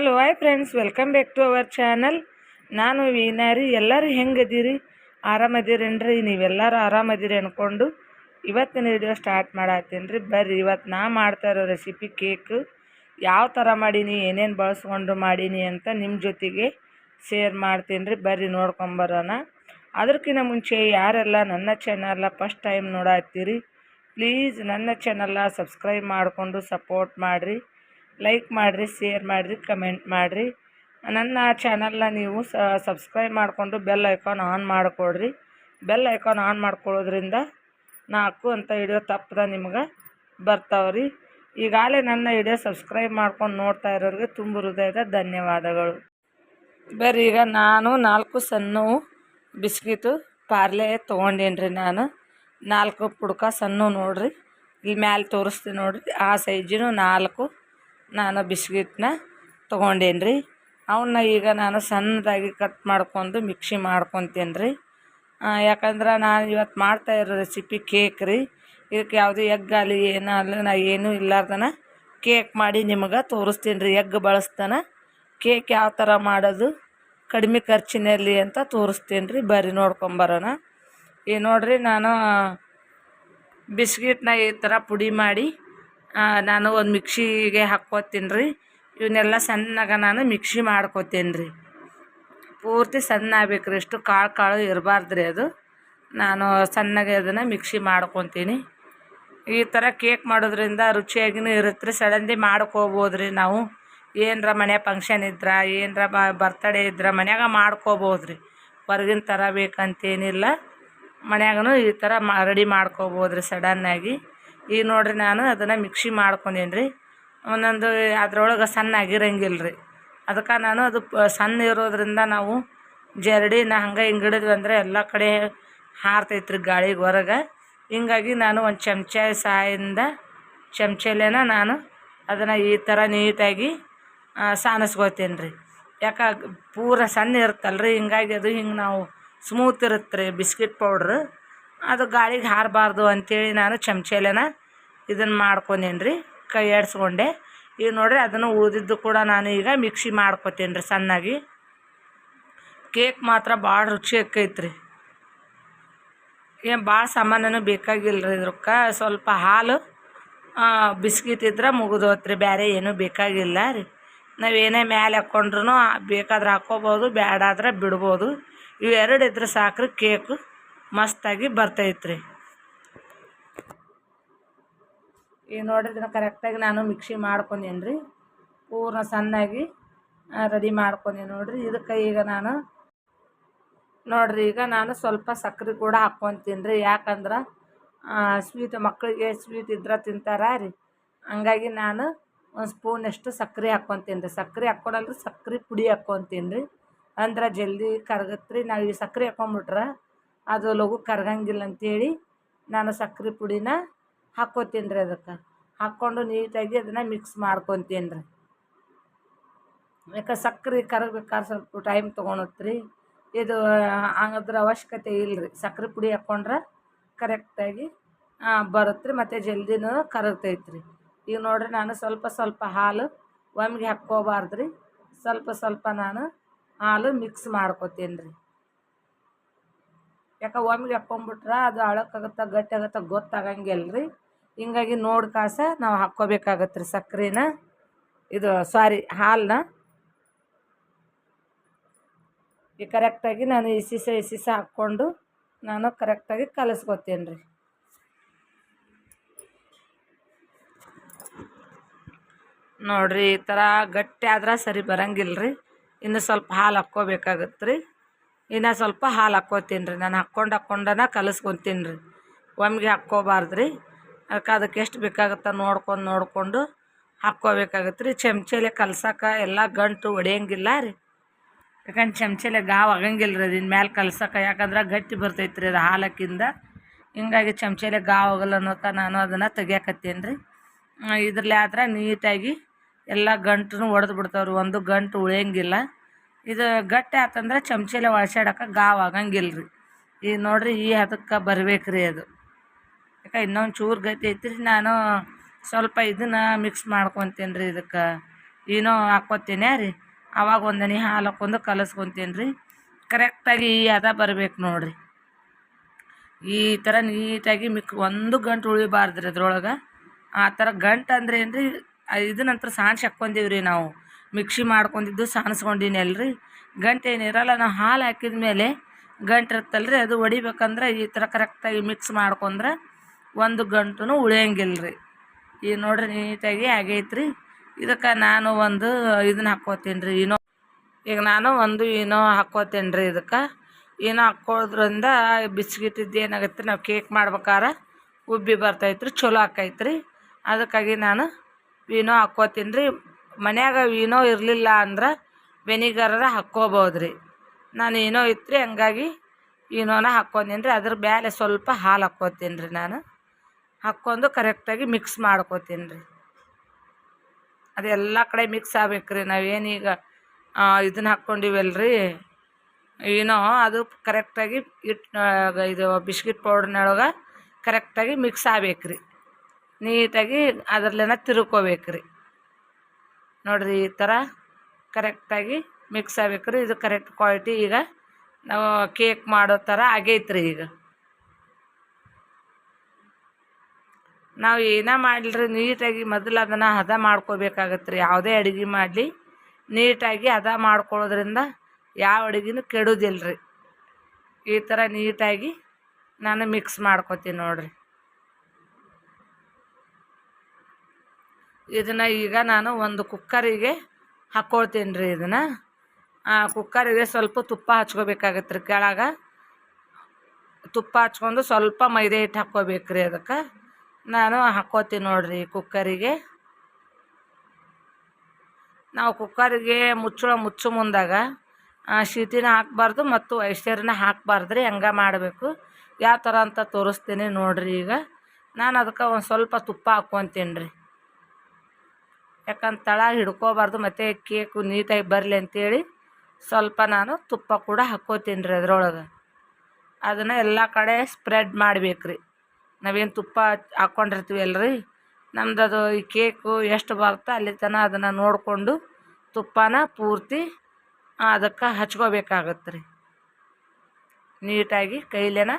Hello hi friends welcome back to our channel ನಾನು ವೀನಾರಿ ಎಲ್ಲರೂ ಹೆಂಗದೀರಿ? ಆರಾಮದಿರೇನ್ರಿ? ನೀವೆಲ್ಲರೂ ಆರಾಮದಿರಿ ಅಂದ್ಕೊಂಡು ಇವತ್ತಿನ ವಿಡಿಯೋ ಸ್ಟಾರ್ಟ್ ಮಾಡತ್ತೀನಿ ರೀ. ಬರ್ರಿ, ಇವತ್ತು ನಾ ಮಾಡ್ತಾ ಇರೋ ರೆಸಿಪಿ ಕೇಕ್ ಯಾವ ಥರ ಮಾಡೀನಿ, ಏನೇನು ಬಳಸ್ಕೊಂಡು ಮಾಡೀನಿ ಅಂತ ನಿಮ್ಮ ಜೊತೆಗೆ ಶೇರ್ ಮಾಡ್ತೀನಿ ರೀ. ಬರ್ರಿ ನೋಡ್ಕೊಂಬರೋಣ ಅದಕ್ಕಿಂತ ಮುಂಚೆ ಯಾರೆಲ್ಲ ನನ್ನ ಚಾನಲ್ನ ಫಸ್ಟ್ ಟೈಮ್ ನೋಡತ್ತೀರಿ ಪ್ಲೀಸ್ ನನ್ನ ಚಾನಲ್ನ ಸಬ್ಸ್ಕ್ರೈಬ್ ಮಾಡಿಕೊಂಡು ಸಪೋರ್ಟ್ ಮಾಡಿರಿ. ಲೈಕ್ ಮಾಡಿರಿ ಶೇರ್ ಮಾಡಿರಿ ಕಮೆಂಟ್ ಮಾಡಿರಿ. ನನ್ನ ಚಾನಲ್ನ ನೀವು ಸಬ್ಸ್ಕ್ರೈಬ್ ಮಾಡಿಕೊಂಡು ಬೆಲ್ ಐಕಾನ್ ಆನ್ ಮಾಡಿಕೊಡ್ರಿ. ಬೆಲ್ ಐಕಾನ್ ಆನ್ ಮಾಡ್ಕೊಳ್ಳೋದ್ರಿಂದ ನಾಲ್ಕು ಅಂತ ವಿಡಿಯೋ ತಪ್ಪದ ನಿಮ್ಗೆ ಬರ್ತಾವ್ರಿ. ಈಗಾಗಲೇ ನನ್ನ ವಿಡಿಯೋ ಸಬ್ಸ್ಕ್ರೈಬ್ ಮಾಡ್ಕೊಂಡು ನೋಡ್ತಾ ಇರೋರಿಗೆ ತುಂಬ ಹೃದಯದ ಧನ್ಯವಾದಗಳು. ಬರ್ರಿ, ಈಗ ನಾನು ನಾಲ್ಕು ಸಣ್ಣವು ಬಿಸ್ಕಿಟು ಪಾರ್ಲೆ ತೊಗೊಂಡೇನಿ ರೀ ನಾನು. ನಾಲ್ಕು ಪುಡ್ಕ ಸಣ್ಣ ನೋಡ್ರಿ. ಇಲ್ಲಿ ಮ್ಯಾಲೆ ತೋರಿಸ್ತೀನಿ ನೋಡ್ರಿ. ಆ ಸೈಜಿನೂ ನಾಲ್ಕು. ನಾನು ಬಿಸ್ಕಿಟ್ನ ತೊಗೊಂಡೇನಿ ರೀ ಅವನ್ನ ಈಗ ನಾನು ಸಣ್ಣದಾಗಿ ಕಟ್ ಮಾಡ್ಕೊಂಡು ಮಿಕ್ಸಿ ಮಾಡ್ಕೊತೀನಿ ರೀ ಯಾಕಂದ್ರೆ ನಾನು ಇವತ್ತು ಮಾಡ್ತಾ ಇರೋ ರೆಸಿಪಿ ಕೇಕ್ ರೀ. ಇದಕ್ಕೆ ಯಾವುದೇ ಎಗ್ ಅಲ್ಲಿ ಏನೂ ಅಲ್ಲ ನಾ ಏನೂ ಇಲ್ಲಾರ್ದನ ಕೇಕ್ ಮಾಡಿ ನಿಮಗೆ ತೋರಿಸ್ತೀನಿ ರೀ ಎಗ್ ಬಳಸ್ತಾನೆ. ಕೇಕ್ ಯಾವ ಥರ ಮಾಡೋದು, ಕಡಿಮೆ ಖರ್ಚಿನಲ್ಲಿ ಅಂತ ತೋರಿಸ್ತೀನಿ ರೀ ಬರ್ರಿ ನೋಡ್ಕೊಂಬರೋಣ ಈ ನೋಡಿರಿ ನಾನು ಬಿಸ್ಕಿಟ್ನ ಈ ಥರ ಪುಡಿ ಮಾಡಿ ನಾನು ಒಂದು ಮಿಕ್ಸಿಗೆ ಹಾಕ್ಕೋತೀನಿ ರೀ. ಇವನ್ನೆಲ್ಲ ಸಣ್ಣಗೆ ನಾನು ಮಿಕ್ಸಿ ಮಾಡ್ಕೋತೀನಿ ರೀ. ಪೂರ್ತಿ ಸಣ್ಣ ಆಗ್ಬೇಕು ರೀ. ಇಷ್ಟು ಕಾಳು ಕಾಳು ಇರಬಾರ್ದು ರೀ ಅದು. ನಾನು ಸಣ್ಣಗೆ ಅದನ್ನು ಮಿಕ್ಸಿ ಮಾಡ್ಕೊತೀನಿ. ಈ ಥರ ಕೇಕ್ ಮಾಡೋದ್ರಿಂದ ರುಚಿಯಾಗಿನೂ ಇರುತ್ತೆ ರೀ. ಸಡನ್ಲಿ ಮಾಡ್ಕೋಬೋದು ರೀ ನಾವು. ಏನರ ಮನೆ ಫಂಕ್ಷನ್ ಇದ್ರೆ, ಏನರ ಬರ್ತಡೇ ಇದ್ರೆ ಮನ್ಯಾಗ ಮಾಡ್ಕೋಬೋದು ರೀ. ಹೊರಗಿನ ಥರ ಬೇಕಂತೇನಿಲ್ಲ. ಮನ್ಯಾಗೂ ಈ ಥರ ಮಾ ರೆಡಿ ಮಾಡ್ಕೋಬೋದು ರೀ ಸಡನ್ನಾಗಿ ಈಗ ನೋಡ್ರಿ ನಾನು ಅದನ್ನು ಮಿಕ್ಸಿ ಮಾಡ್ಕೊಂಡೇನಿ ರೀ ಒಂದೊಂದು ಅದ್ರೊಳಗೆ ಸಣ್ಣ ಆಗಿರಂಗಿಲ್ಲ ರೀ ಅದಕ್ಕೆ ನಾನು ಅದು ಸಣ್ಣ ಇರೋದ್ರಿಂದ ನಾವು ಜರಡಿನ ಹಂಗೆ ಹಿಂಗಿಡಿದ್ವಿ ಅಂದರೆ ಎಲ್ಲ ಕಡೆ ಹಾರ್ತೈತ್ರಿ ಗಾಳಿಗೆ ಹೊರಗೆ. ಹಿಂಗಾಗಿ ನಾನು ಒಂದು ಚಮಚ ಸಹಾಯದಿಂದ ಚಮಚಲೇನ ನಾನು ಅದನ್ನು ಈ ಥರ ನೀಟಾಗಿ ಸಾನಿಸ್ಕೊತೀನಿ ರೀ ಯಾಕೆ ಪೂರ ಸಣ್ಣ ಇರುತ್ತಲ್ಲ ರೀ ಹಿಂಗಾಗಿ ಅದು ಹಿಂಗೆ ನಾವು ಸ್ಮೂತ್ ಇರುತ್ತೆ ರೀ ಬಿಸ್ಕಿಟ್ ಪೌಡ್ರ್. ಅದು ಗಾಳಿಗೆ ಹಾರಬಾರ್ದು ಅಂಥೇಳಿ ನಾನು ಚಮಚಲೇನ ಇದನ್ನು ಮಾಡ್ಕೊಂಡೇನಿ ರೀ ಕೈ ಆಡಿಸ್ಕೊಂಡೆ ಈಗ ನೋಡಿರಿ ಅದನ್ನು ಉಳಿದಿದ್ದು ಕೂಡ ನಾನು ಈಗ ಮಿಕ್ಸಿ ಮಾಡ್ಕೊತೀನಿ ರೀ ಸಣ್ಣಾಗಿ. ಕೇಕ್ ಮಾತ್ರ ಭಾಳ ರುಚಿ ಆಕೈತೆ ರೀ ಏನು ಭಾಳ ಸಾಮಾನು ಬೇಕಾಗಿಲ್ಲ ರೀ ಸ್ವಲ್ಪ ಹಾಲು ಬಿಸ್ಕಿಟ್ ಇದ್ರೆ ಮುಗಿದೋತ್ರಿ ಬೇರೆ ಏನೂ ಬೇಕಾಗಿಲ್ಲ ರೀ. ನಾವು ಏನೇ ಮ್ಯಾಲೆ ಹಾಕ್ಕೊಂಡ್ರು ಬೇಕಾದ್ರೆ ಹಾಕ್ಕೋಬೋದು ಬೇಡಾದ್ರೆ ಬಿಡ್ಬೋದು. ಇವೆರಡು ಇದ್ರೆ ಸಾಕ್ರಿ, ಕೇಕು ಮಸ್ತಾಗಿ ಬರ್ತೈತೆ ರೀ ಈಗ ನೋಡ್ರಿ ಕರೆಕ್ಟಾಗಿ ನಾನು ಮಿಕ್ಸಿ ಮಾಡ್ಕೊಂಡೇನಿ ರೀ ಪೂರ್ಣ ಸಣ್ಣಾಗಿ ರೆಡಿ ಮಾಡ್ಕೊಂಡೆ ನೋಡಿರಿ. ಇದಕ್ಕೆ ಈಗ ನಾನು, ನೋಡಿರಿ ಈಗ ನಾನು ಸ್ವಲ್ಪ ಸಕ್ಕರೆ ಕೂಡ ಹಾಕ್ಕೊತೀನಿ ರೀ ಯಾಕಂದ್ರೆ ಸ್ವೀಟ್ ಮಕ್ಕಳಿಗೆ ಸ್ವೀಟ್ ಇದ್ರೆ ತಿಂತಾರ ರೀ. ಹಂಗಾಗಿ ನಾನು ಒಂದು ಸ್ಪೂನಷ್ಟು ಸಕ್ಕರೆ ಹಾಕ್ಕೊತೀನಿ ರೀ ಸಕ್ಕರೆ ಹಾಕ್ಕೊಳಲ್ರಿ ಸಕ್ಕರೆ ಪುಡಿ ಹಾಕ್ಕೊತೀನಿ ರೀ ಅಂದ್ರೆ ಜಲ್ದಿ ಕರಗತ್ತೆ ನಾವು ಈ ಸಕ್ಕರೆ ಹಾಕ್ಕೊಂಬಿಟ್ರೆ ಅದು ಲಘು ಕರಗಂಗಿಲ್ಲ ಅಂತೇಳಿ ನಾನು ಸಕ್ಕರೆ ಪುಡಿನ ಹಾಕ್ಕೋತೀನಿ ರೀ ಅದಕ್ಕೆ. ಹಾಕ್ಕೊಂಡು ನೀಟಾಗಿ ಅದನ್ನು ಮಿಕ್ಸ್ ಮಾಡ್ಕೊತೀನಿ ರೀ. ಯಾಕೆ ಸಕ್ಕರೆ ಕರಗ್ಬೇಕಾದ್ರೆ ಸ್ವಲ್ಪ ಟೈಮ್ ತೊಗೊಳತ್ತೆ ರೀ ಇದು ಅದ್ರ ಅವಶ್ಯಕತೆ ಇಲ್ಲ ರೀ. ಸಕ್ಕರೆ ಪುಡಿ ಹಾಕ್ಕೊಂಡ್ರೆ ಕರೆಕ್ಟಾಗಿ ಬರುತ್ತೆ ರೀ ಮತ್ತು ಜಲ್ದಿನೂ ಕರಗ್ತೈತೆ ರೀ ಈಗ ನೋಡಿರಿ ನಾನು ಸ್ವಲ್ಪ ಸ್ವಲ್ಪ ಹಾಲು ಒಮ್ಮೆಗೆ ಹಾಕ್ಕೋಬಾರ್ದು ರೀ ಸ್ವಲ್ಪ ಸ್ವಲ್ಪ ನಾನು ಹಾಲು ಮಿಕ್ಸ್ ಮಾಡ್ಕೊತೀನಿ ರೀ. ಯಾಕೆ ಒಮ್ಮೆಗೆ ಹಾಕ್ಕೊಂಬಿಟ್ರೆ ಅದು ಅಳಕ್ಕಾಗತ್ತೆ ಗಟ್ಟಿ ಆಗತ್ತ ಗೊತ್ತಾಗಂಗಿಲ್ಲ ರೀ ಹಿಂಗಾಗಿ ನೋಡಿ ಕಾಸ ನಾವು ಹಾಕ್ಕೋಬೇಕಾಗತ್ತೆ ರೀ ಸಕ್ಕರೆನ ಇದು ಸಾರಿ ಹಾಲನ್ನ ಈ ಕರೆಕ್ಟಾಗಿ ನಾನು ಇಸಿಸ ಇಸಿಸ ಹಾಕ್ಕೊಂಡು ನಾನು ಕರೆಕ್ಟಾಗಿ ಕಲಿಸ್ಕೊತೀನಿ ರೀ ನೋಡಿರಿ ಈ ಥರ ಗಟ್ಟಿ ಆದ್ರೆ ಸರಿ ಬರಂಗಿಲ್ಲ ರೀ ಇನ್ನು ಸ್ವಲ್ಪ ಹಾಲು ಹಾಕ್ಕೋಬೇಕಾಗತ್ತೆ ರೀ ಇನ್ನು ಸ್ವಲ್ಪ ಹಾಲು ಹಾಕ್ಕೋತೀನಿ ರೀ ನಾನು ಹಾಕ್ಕೊಂಡು ಹಾಕ್ಕೊಂಡನ ಕಲಿಸ್ಕೊತೀನಿ ರೀ ಒಮ್ಮೆಗೆ ಹಾಕ್ಕೋಬಾರ್ದು ರೀ ಅದಕ್ಕೆ ಅದಕ್ಕೆ ಎಷ್ಟು ಬೇಕಾಗುತ್ತೆ ನೋಡ್ಕೊಂಡು ನೋಡಿಕೊಂಡು ಹಾಕ್ಕೋಬೇಕಾಗತ್ತೆ ರೀ ಚಮಚೆಲೆ ಕಲ್ಸಕ್ಕೆ ಎಲ್ಲ ಗಂಟು ಒಡೆಯಂಗಿಲ್ಲ ರೀ. ಯಾಕಂದ್ರೆ ಚಮಚೆಲೆ ಗಾವ್ ಆಗಂಗಿಲ್ಲ ರೀ ಅದಿನ ಮ್ಯಾಲೆ ಕಲ್ಸಕ್ಕೆ ಯಾಕಂದ್ರೆ ಗಟ್ಟಿ ಬರ್ತೈತೆ ರೀ ಅದು ಹಾಲಕ್ಕಿಂದ ಹಿಂಗಾಗಿ ಚಮಚೆಲೆ ಗಾವ್ ಆಗಲ್ಲ ಅನ್ನೋಕ ನಾನು ಅದನ್ನು ತೆಗಿಯಾಕತ್ತೀನಿ ರೀ ಇದ್ರಲ್ಲೇ ಆದ್ರೆ ನೀಟಾಗಿ ಎಲ್ಲ ಗಂಟು ಒಡೆದು ಬಿಡ್ತಾವ್ರಿ. ಒಂದು ಗಂಟು ಉಳಿಯಂಗಿಲ್ಲ. ಇದು ಗಟ್ಟಿ ಆತಂದ್ರೆ ಚಮಚಲೆ ಒಳಸಾಡಕ್ಕೆ ಗಾವ್ ಆಗಂಗಿಲ್ಲ ರೀ ಈಗ ನೋಡ್ರಿ ಈ ಹದಕ್ಕೆ ಬರ್ಬೇಕು ರೀ ಅದು. ಯಾಕೆ ಇನ್ನೊಂದು ಚೂರು ಗತಿ ಐತ್ರಿ, ನಾನು ಸ್ವಲ್ಪ ಇದನ್ನು ಮಿಕ್ಸ್ ಮಾಡ್ಕೊತೀನಿ ರೀ ಇದಕ್ಕೆ. ಏನೋ ಹಾಕ್ಕೊತೀನಿ ರೀ. ಅವಾಗ ಒಂದನಿ ಹಾಲು ಹಾಕ್ಕೊಂಡು ಕಲಸ್ಕೊತೀನಿ ರೀ ಕರೆಕ್ಟಾಗಿ ಈ ಹದ ಬರ್ಬೇಕು ನೋಡಿರಿ. ಈ ಥರ ನೀಟಾಗಿ ಮಿಕ್ ಒಂದು ಗಂಟು ಉಳಿಬಾರ್ದು ರೀ ಅದ್ರೊಳಗೆ. ಆ ಥರ ಗಂಟು ಅಂದ್ರೆ ಏನು ರೀ ಇದನ್ನಂತರ ನಂತರ ಸಾಣ್ಸಿ ರೀ ನಾವು. ಮಿಕ್ಸಿ ಮಾಡ್ಕೊಂಡಿದ್ದು ಸಾಣಿಸ್ಕೊಂಡಿನಲ್ಲ ಅಲ್ರಿ. ಗಂಟು ಏನಿರಲ್ಲ ನಾವು ಹಾಲು ಹಾಕಿದ ಮೇಲೆ ಗಂಟು ಇರ್ತಲ್ಲ ರೀ ಅದು ಹೊಡಿಬೇಕಂದ್ರೆ ಈ ಥರ ಕರೆಕ್ಟಾಗಿ ಮಿಕ್ಸ್ ಮಾಡ್ಕೊಂಡ್ರೆ ಒಂದು ಗಂಟು ಉಳಿಯಂಗಿಲ್ಲ ರೀ ಈಗ ನೋಡ್ರಿ ನೀಟಾಗಿ ಆಗೈತ್ರಿ. ಇದಕ್ಕೆ ನಾನು ಒಂದು ಇದನ್ನ ಹಾಕ್ಕೋತೀನಿ ರೀ ಏನೋ ಈಗ ನಾನು ಒಂದು ಏನೋ ಹಾಕ್ಕೋತೀನಿ ರೀ ಇದಕ್ಕೆ. ಏನೋ ಹಾಕ್ಕೋದ್ರಿಂದ ಬಿಸ್ಕಿಟ್ಟಿದ್ದು ಏನಾಗತ್ತೆ, ನಾವು ಕೇಕ್ ಮಾಡ್ಬೇಕಾರೆ ಉಬ್ಬಿ ಬರ್ತೈತ್ರಿ, ಚಲೋ ಹಾಕೈತ್ರಿ ಅದಕ್ಕಾಗಿ ನಾನು ಏನೋ ಹಾಕ್ಕೋತೀನಿ ರೀ ಮನ್ಯಾಗ ಏನೋ ಇರಲಿಲ್ಲ ಅಂದ್ರೆ ವೆನಿಗರ ಹಾಕ್ಕೋಬೋದು ರೀ ನಾನು ಏನೋ ಇತ್ತು ರೀ ಹಂಗಾಗಿ ಏನೋನ ಹಾಕ್ಕೊಂದಿನಿ ಅದ್ರ ಮೇಲೆ ಸ್ವಲ್ಪ ಹಾಲು ಹಾಕ್ಕೊತೀನಿ ರೀ ನಾನು. ಹಾಕ್ಕೊಂಡು ಕರೆಕ್ಟಾಗಿ ಮಿಕ್ಸ್ ಮಾಡ್ಕೋತೀನಿ ರೀ ಅದೆಲ್ಲ ಕಡೆ ಮಿಕ್ಸ್ ಆಗ್ಬೇಕು ರೀ ನಾವೇನೀಗ ಇದನ್ನ ಹಾಕ್ಕೊಂಡಿವಲ್ಲ ರೀ ಏನೋ ಅದು ಕರೆಕ್ಟಾಗಿ ಇಟ್ ಇದು ಬಿಸ್ಕಿಟ್ ಪೌಡ್ರ್ನೊಳಗೆ ಕರೆಕ್ಟಾಗಿ ಮಿಕ್ಸ್ ಆಗ್ಬೇಕು ರೀ ನೀಟಾಗಿ ಅದ್ರಲ್ಲೇನ ತಿರ್ಕೋಬೇಕು ರೀ ನೋಡಿರಿ ಈ ಥರ ಕರೆಕ್ಟಾಗಿ ಮಿಕ್ಸ್ ಆಗ್ಬೇಕು ರೀ ಇದು ಕರೆಕ್ಟ್ ಕ್ವಾಲಿಟಿ ಈಗ ನಾವು ಕೇಕ್ ಮಾಡೋ ಥರ ಆಗೈತ್ರಿ ಈಗ. ನಾವು ಏನೇ ಮಾಡಲಿ ನೀಟಾಗಿ ಮೊದಲು ಅದನ್ನು ಹದ ಮಾಡ್ಕೋಬೇಕಾಗತ್ತೆ ರೀ ಯಾವುದೇ ಅಡುಗೆ ಮಾಡಲಿ, ನೀಟಾಗಿ ಹದ ಮಾಡ್ಕೊಳ್ಳೋದ್ರಿಂದ ಯಾವ ಅಡುಗೆನೂ ಕೆಡೋದಿಲ್ಲ ರೀ ಈ ಥರ ನೀಟಾಗಿ ನಾನು ಮಿಕ್ಸ್ ಮಾಡ್ಕೊತೀನಿ ನೋಡಿರಿ. ಇದನ್ನು ಈಗ ನಾನು ಒಂದು ಕುಕ್ಕರಿಗೆ ಹಾಕ್ಕೊಳ್ತೀನಿ ರೀ ಇದನ್ನು. ಕುಕ್ಕರಿಗೆ ಸ್ವಲ್ಪ ತುಪ್ಪ ಹಚ್ಕೋಬೇಕಾಗತ್ತೆ ರೀ ಕೆಳಗೆ. ತುಪ್ಪ ಹಚ್ಕೊಂಡು ಸ್ವಲ್ಪ ಮೈದೆ ಹಿಟ್ಟು ಹಾಕ್ಕೋಬೇಕು ರೀ ಅದಕ್ಕೆ. ನಾನು ಹಾಕ್ಕೋತೀನಿ ನೋಡಿರಿ ಕುಕ್ಕರಿಗೆ. ನಾವು ಕುಕ್ಕರಿಗೆ ಮುಚ್ಚಳ ಮುಚ್ಚು ಮುಂದಾಗ ಶೀತಿನ ಹಾಕ್ಬಾರ್ದು ಮತ್ತು ಐಶ್ವರ್ಯನ ಹಾಕ್ಬಾರ್ದು ರೀ, ಹಂಗೆ ಮಾಡಬೇಕು. ಯಾವ ಥರ ಅಂತ ತೋರಿಸ್ತೀನಿ ನೋಡಿರಿ ಈಗ. ನಾನು ಅದಕ್ಕೆ ಒಂದು ಸ್ವಲ್ಪ ತುಪ್ಪ ಹಾಕ್ಕೊತೀನಿ ರೀ. ಯಾಕಂದ್ರೆ ತಳ ಹಿಡ್ಕೋಬಾರ್ದು, ಮತ್ತು ಕೇಕು ನೀಟಾಗಿ ಬರಲಿ ಅಂತೇಳಿ ಸ್ವಲ್ಪ ನಾನು ತುಪ್ಪ ಕೂಡ ಹಾಕ್ಕೋತೀನಿ ರೀ ಅದ್ರೊಳಗೆ. ಅದನ್ನು ಎಲ್ಲ ಕಡೆ ಸ್ಪ್ರೆಡ್ ಮಾಡ್ಬೇಕು ರೀ ನಾವೇನು ತುಪ್ಪ ಹಾಕ್ಕೊಂಡಿರ್ತೀವಿ ಅಲ್ರಿ ನಮ್ದು ಅದು ಈ ಕೇಕು ಎಷ್ಟು ಬರುತ್ತೋ ಅಲ್ಲಿ ತನ ಅದನ್ನು ನೋಡಿಕೊಂಡು ತುಪ್ಪನ ಪೂರ್ತಿ ಅದಕ್ಕೆ ಹಚ್ಕೋಬೇಕಾಗತ್ತೆ ರೀ. ನೀಟಾಗಿ ಕೈಲೇನ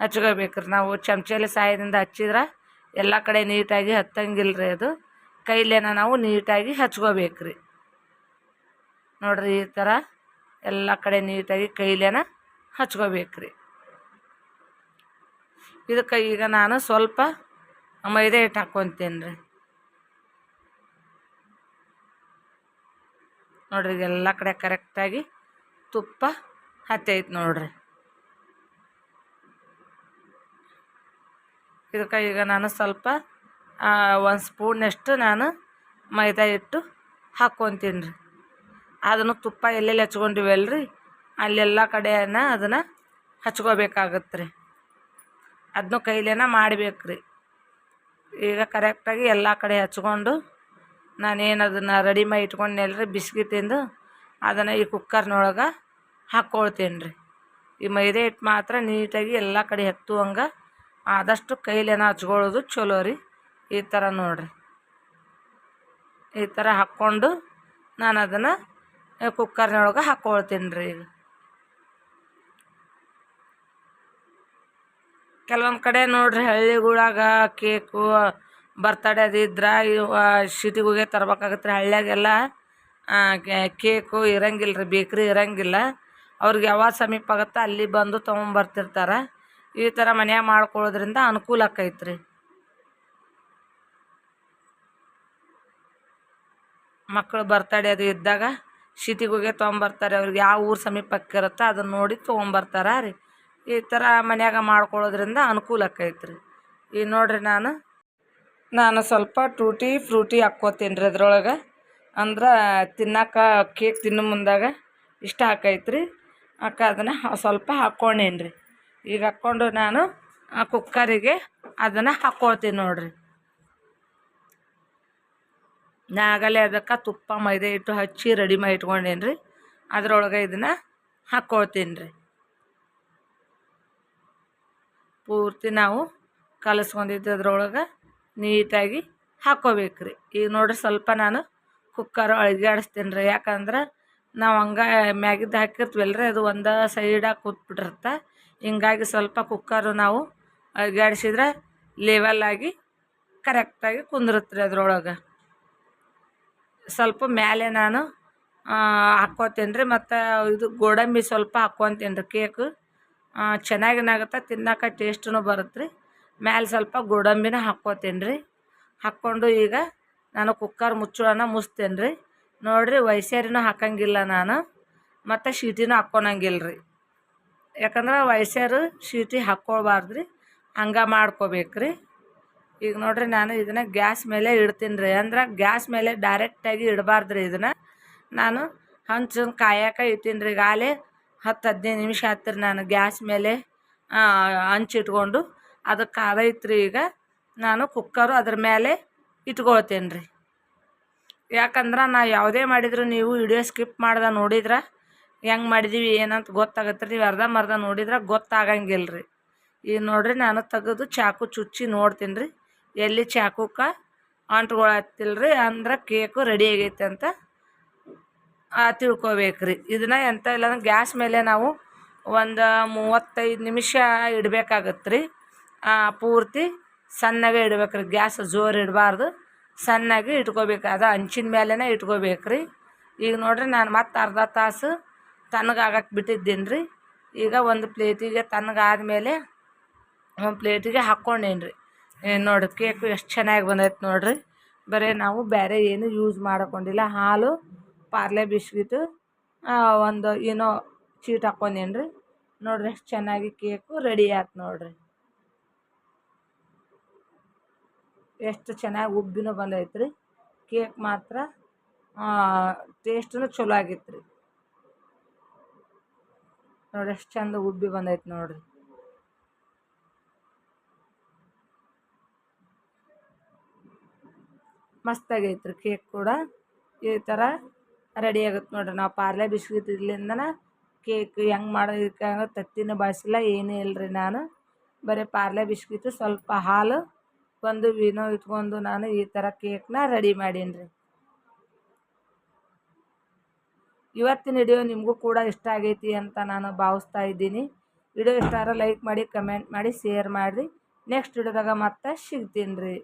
ಹಚ್ಕೋಬೇಕು ರೀ ನಾವು ಚಮಚಲ್ಲಿ ಸಹಾಯದಿಂದ ಹಚ್ಚಿದ್ರೆ ಎಲ್ಲ ಕಡೆ ನೀಟಾಗಿ ಹತ್ತಂಗಿಲ್ಲ ರೀ ಅದು. ಕೈಲೇನ ನಾವು ನೀಟಾಗಿ ಹಚ್ಕೋಬೇಕು ರೀ ನೋಡಿರಿ ಈ ಥರ ಎಲ್ಲ ಕಡೆ ನೀಟಾಗಿ ಕೈಲೇನ ಹಚ್ಕೋಬೇಕು ರೀ ಇದಕ್ಕೆ ಈಗ ನಾನು ಸ್ವಲ್ಪ ಮೈದೆ ಹಿಟ್ಟು ಹಾಕ್ಕೊತೀನಿ ರೀ ನೋಡ್ರಿ ಎಲ್ಲ ಕಡೆ ಕರೆಕ್ಟಾಗಿ ತುಪ್ಪ ಹತ್ತೈತೆ ನೋಡ್ರಿ. ಇದಕ್ಕೆ ಈಗ ನಾನು ಸ್ವಲ್ಪ ಒಂದು ಸ್ಪೂನಷ್ಟು ನಾನು ಮೈದಾ ಹಿಟ್ಟು ಹಾಕ್ಕೊತೀನಿ ರೀ. ಅದನ್ನು ತುಪ್ಪ ಎಲ್ಲೆಲ್ಲಿ ಹಚ್ಕೊಂಡಿವಲ್ಲ ರೀ ಅಲ್ಲೆಲ್ಲ ಕಡೆನ ಅದನ್ನು ಹಚ್ಕೋಬೇಕಾಗತ್ತೆ ರೀ. ಅದನ್ನು ಕೈಲೇನ ಮಾಡಬೇಕು ರೀ. ಈಗ ಕರೆಕ್ಟಾಗಿ ಎಲ್ಲ ಕಡೆ ಹಚ್ಕೊಂಡು ನಾನೇನು ಅದನ್ನು ರೆಡಿ ಮಾಡಿ ಇಟ್ಕೊಂಡೆಲ್ಲ ರೀ ಬಿಸ್ಕಿಟಿಂದು ಅದನ್ನು ಈ ಕುಕ್ಕರ್ನೊಳಗೆ ಹಾಕ್ಕೊಳ್ತೀನಿ ರೀ. ಈ ಮೈದಾ ಹಿಟ್ಟು ಮಾತ್ರ ನೀಟಾಗಿ ಎಲ್ಲ ಕಡೆ ಹತ್ತುವಂಗೆ ಆದಷ್ಟು ಕೈಲೇನ ಹಚ್ಕೊಳ್ಳೋದು ಚಲೋ ರೀ. ಈ ಥರ ನೋಡಿರಿ. ಈ ಥರ ಹಾಕ್ಕೊಂಡು ನಾನು ಅದನ್ನು ಕುಕ್ಕರ್ನೊಳಗೆ ಹಾಕ್ಕೊಳ್ತೀನಿ ರೀ ಕೆಲವೊಂದು ಕಡೆ ನೋಡ್ರಿ ಹಳ್ಳಿಗಳಾಗ ಕೇಕು ಬರ್ತಡೇ ಅದು ಇದ್ರೆ ಸಿಟಿಗೆ ತರ್ಬೇಕಾಗತ್ತೆ ರೀ ಹಳ್ಳಿಯಾಗೆಲ್ಲ ಕೇಕು ಇರಂಗಿಲ್ಲ ರೀ ಬೇಕ್ರಿ ಇರಂಗಿಲ್ಲ. ಅವ್ರಿಗೆ ಯಾವಾಗ ಸಮೀಪ ಆಗುತ್ತೆ ಅಲ್ಲಿ ಬಂದು ತೊಗೊಂಬರ್ತಿರ್ತಾರೆ. ಈ ಥರ ಮನ್ಯಾಗ ಮಾಡ್ಕೊಳ್ಳೋದ್ರಿಂದ ಅನುಕೂಲ ಆಕೈತೆ ಮಕ್ಕಳು ಬರ್ತಡೇ ಅದು ಇದ್ದಾಗ ಸಿಟಿಗೆ ಹೋಗಿ ತೊಗೊಂಬರ್ತಾರೆ, ಅವ್ರಿಗೆ ಯಾವ ಊರು ಸಮೀಪಕ್ಕೆ ಇರುತ್ತೋ ಅದನ್ನು ನೋಡಿ ತೊಗೊಂಬರ್ತಾರೆ ರೀ. ಈ ಥರ ಮನ್ಯಾಗ ಮಾಡ್ಕೊಳ್ಳೋದ್ರಿಂದ ಅನುಕೂಲ ಆಕೈತೆ ರೀ ಈಗ ನೋಡ್ರಿ ನಾನು ನಾನು ಸ್ವಲ್ಪ ಟೂಟಿ ಫ್ರೂಟಿ ಹಾಕ್ಕೋತೀನಿ ರೀ ಅದ್ರೊಳಗೆ. ಅಂದ್ರೆ ತಿನ್ನಕ್ಕೆ ಕೇಕ್ ತಿನ್ನೋ ಮುಂದಾಗ ಇಷ್ಟ ಆಕೈತೆ ರೀ ಅಕ್ಕ ಅದನ್ನು ಸ್ವಲ್ಪ ಹಾಕ್ಕೊಂಡೇನಿ ರೀ ಈಗ ಹಾಕ್ಕೊಂಡು ನಾನು ಕುಕ್ಕರಿಗೆ ಅದನ್ನು ಹಾಕ್ಕೊಳ್ತೀನಿ ನೋಡಿರಿ. ನಾಗಲೇ ಅದಕ್ಕೆ ತುಪ್ಪ, ಮೈದೆ ಹಿಟ್ಟು ಹಚ್ಚಿ ರೆಡಿ ಮಾಡಿ ಇಟ್ಕೊಂಡೇನಿ ರೀ ಅದರೊಳಗೆ ಇದನ್ನು ಹಾಕ್ಕೊಳ್ತೀನಿ ರೀ ಪೂರ್ತಿ ನಾವು ಕಲಸ್ಕೊಂಡಿದ್ದು ಅದ್ರೊಳಗೆ ನೀಟಾಗಿ ಹಾಕ್ಕೋಬೇಕು ರೀ ಈಗ ನೋಡ್ರಿ ಸ್ವಲ್ಪ ನಾನು ಕುಕ್ಕರ್ ಅಳಿಗಾಡಿಸ್ತೀನಿ ರೀ ಯಾಕಂದ್ರೆ ನಾವು ಹಂಗೆ ಮ್ಯಾಗಿದ್ದು ಹಾಕಿರ್ತೀವಲ್ಲ ರೀ ಅದು ಒಂದು ಸೈಡಾಗಿ ಕೂತ್ಬಿಟ್ಟಿರುತ್ತೆ. ಹಿಂಗಾಗಿ ಸ್ವಲ್ಪ ಕುಕ್ಕರು ನಾವು ಅಳಿಗಾಡಿಸಿದ್ರೆ ಆಗಿ ಕರೆಕ್ಟಾಗಿ ಕುಂದಿರುತ್ತೆ ರೀ ಅದ್ರೊಳಗೆ. ಸ್ವಲ್ಪ ಮೇಲೆ ನಾನು ಹಾಕ್ಕೋತೀನಿ ರೀ ಮತ್ತು ಇದು ಗೋಡಂಬಿ ಸ್ವಲ್ಪ ಹಾಕ್ಕೊತೀನಿ ರೀ ಕೇಕು ಚೆನ್ನಾಗೇನಾಗುತ್ತೆ ತಿನ್ನೋಕೆ ಟೇಸ್ಟೂ ಬರುತ್ತೆ ರೀ ಮ್ಯಾಲೆ ಸ್ವಲ್ಪ ಗೋಡಂಬಿನ ಹಾಕ್ಕೋತೀನಿ ರೀ ಹಾಕ್ಕೊಂಡು ಈಗ ನಾನು ಕುಕ್ಕರ್ ಮುಚ್ಚಳನ ಮುಚ್ತೇನೆ ರೀ ನೋಡಿರಿ ವೈಸೇರಿನೂ ಹಾಕಂಗಿಲ್ಲ ನಾನು, ಮತ್ತು ಶೀಟಿನೂ ಹಾಕ್ಕೊಳಂಗಿಲ್ಲ ರೀ ಯಾಕಂದ್ರೆ ವಯಸ್ಸಾರು ಶೀಟಿ ಹಾಕ್ಕೊಳ್ಬಾರ್ದು ರೀ ಹಂಗೆ ಮಾಡ್ಕೋಬೇಕು ರೀ ಈಗ ನೋಡ್ರಿ ನಾನು ಇದನ್ನು ಗ್ಯಾಸ್ ಮೇಲೆ ಇಡ್ತೀನಿ ರೀ. ಅಂದ್ರೆ ಗ್ಯಾಸ್ ಮೇಲೆ ಡೈರೆಕ್ಟಾಗಿ ಇಡಬಾರ್ದು ರೀ ಇದನ್ನು. ನಾನು ಹಂಚನ್ ಕಾಯಕ ಇಟ್ಟೀನಿ ರೀ. ಗಾಲಿ ಹತ್ತು ಹದಿನೈದು ನಿಮಿಷ ಆಯ್ತು ನಾನು ಗ್ಯಾಸ್ ಮೇಲೆ ಹಂಚಿಟ್ಕೊಂಡು ಅದು ಕಾದೈತೆ ರೀ ಈಗ. ನಾನು ಕುಕ್ಕರು ಅದ್ರ ಮೇಲೆ ಇಟ್ಕೊಳ್ತೇನೆ ರೀ. ಯಾಕಂದ್ರೆ ನಾ ಯಾವುದೇ ಮಾಡಿದ್ರು ನೀವು ವಿಡಿಯೋ ಸ್ಕಿಪ್ ಮಾಡ್ದೆ ನೋಡಿದ್ರೆ, ಹೆಂಗೆ ಮಾಡಿದ್ದೀವಿ ಏನಂತ ಗೊತ್ತಾಗತ್ತೆ ರೀ ನೀವು ಮರ್ಧ ನೋಡಿದ್ರೆ ಗೊತ್ತಾಗಂಗಿಲ್ಲ ರೀ ಈಗ ನೋಡಿರಿ ನಾನು ತೆಗೆದು ಚಾಕು ಚುಚ್ಚಿ ನೋಡ್ತೀನಿ ರೀ. ಎಲ್ಲಿ ಚಾಕುಕ್ಕೆ ಅಂಟ್ಕೊಳತ್ತಿಲ್ಲ ರೀ ಅಂದ್ರೆ ಕೇಕು ರೆಡಿ ಆಗೈತೆ ಅಂತ ತಿಳ್ಕೊಬೇಕು ರೀ ಇದನ್ನ ಎಂತ ಇಲ್ಲ ಅಂದ್ರೆ ಗ್ಯಾಸ್ ಮೇಲೆ ನಾವು ಒಂದು ಮೂವತ್ತೈದು ನಿಮಿಷ ಇಡಬೇಕಾಗತ್ತೆ ರೀ ಪೂರ್ತಿ ಸಣ್ಣಗೆ ಇಡ್ಬೇಕು ರೀ ಗ್ಯಾಸ್ ಜೋರು ಇಡಬಾರ್ದು. ಸಣ್ಣಗೆ ಇಟ್ಕೋಬೇಕು. ಅದು ಹಂಚಿನ ಮೇಲೇ ಇಟ್ಕೋಬೇಕು ರೀ ಈಗ ನೋಡ್ರಿ ನಾನು ಮತ್ತೆ ಅರ್ಧ ತಾಸು ತಣ್ಣಗಾಗಕ್ಕೆ ಬಿಟ್ಟಿದ್ದೀನಿ ರೀ ಈಗ ಒಂದು ಪ್ಲೇಟಿಗೆ ತಣ್ಣಗಾದ್ಮೇಲೆ ಒಂದು ಪ್ಲೇಟಿಗೆ ಹಾಕ್ಕೊಂಡೇನಿ ರೀ ನೋಡಿ ಕೇಕು ಎಷ್ಟು ಚೆನ್ನಾಗಿ ಬಂದೈತೆ ನೋಡಿರಿ. ಬರೀ ನಾವು ಬೇರೆ ಏನು ಯೂಸ್ ಮಾಡ್ಕೊಂಡಿಲ್ಲ. ಹಾಲು ಪಾರ್ಲೆ ಬಿಸ್ಕಿಟು ಒಂದು, ಏನೋ ಚೀಟ್ ಹಾಕ್ಕೊಂಡೇನಿ ರೀ ನೋಡಿರಿ, ಎಷ್ಟು ಚೆನ್ನಾಗಿ ಕೇಕು ರೆಡಿ ಆಯ್ತು ನೋಡಿರಿ. ಎಷ್ಟು ಚೆನ್ನಾಗಿ ಉಬ್ಬಿನೂ ಬಂದೈತೆ ರೀ ಕೇಕ್ ಮಾತ್ರ ಟೇಸ್ಟೂ ಚಲೋ ಆಗಿತ್ತು ರೀ ನೋಡಿ ಎಷ್ಟು ಚಂದ ಉಬ್ಬಿ ಬಂದೈತೆ ನೋಡಿರಿ. ಮಸ್ತಾಗೈತೆ ರೀ ಕೇಕ್ ಕೂಡ. ಈ ಥರ ರೆಡಿ ಆಗುತ್ತೆ ನೋಡಿರಿ. ನಾವು ಪಾರ್ಲೆ ಬಿಸ್ಕಿಟ್ ಇರ್ಲಿಂದನ ಕೇಕ್ ಹೆಂಗೆ ಮಾಡೋದಕ್ಕೆ ತತ್ತಿನ ಬಳಸಿಲ್ಲ, ಏನೂ ಇಲ್ಲ ರೀ ನಾನು. ಬರೀ ಪಾರ್ಲೆ ಬಿಸ್ಕಿಟ್ ಸ್ವಲ್ಪ ಹಾಲು, ಒಂದು ವಿನೋ ಇಟ್ಕೊಂಡು ನಾನು ಈ ಥರ ಕೇಕ್ನ ರೆಡಿ ಮಾಡೀನಿ ರೀ ಇವತ್ತಿನ ವಿಡಿಯೋ ನಿಮಗೂ ಕೂಡ ಇಷ್ಟ ಆಗೈತಿ ಅಂತ ನಾನು ಭಾವಿಸ್ತಾ ಇದ್ದೀನಿ. ವಿಡಿಯೋ ಇಷ್ಟ ಲೈಕ್ ಮಾಡಿ ಕಮೆಂಟ್ ಮಾಡಿ ಶೇರ್ ಮಾಡಿರಿ. ನೆಕ್ಸ್ಟ್ ವಿಡಿಯೋದಾಗ ಮತ್ತೆ ಸಿಗ್ತೀನಿ ರೀ.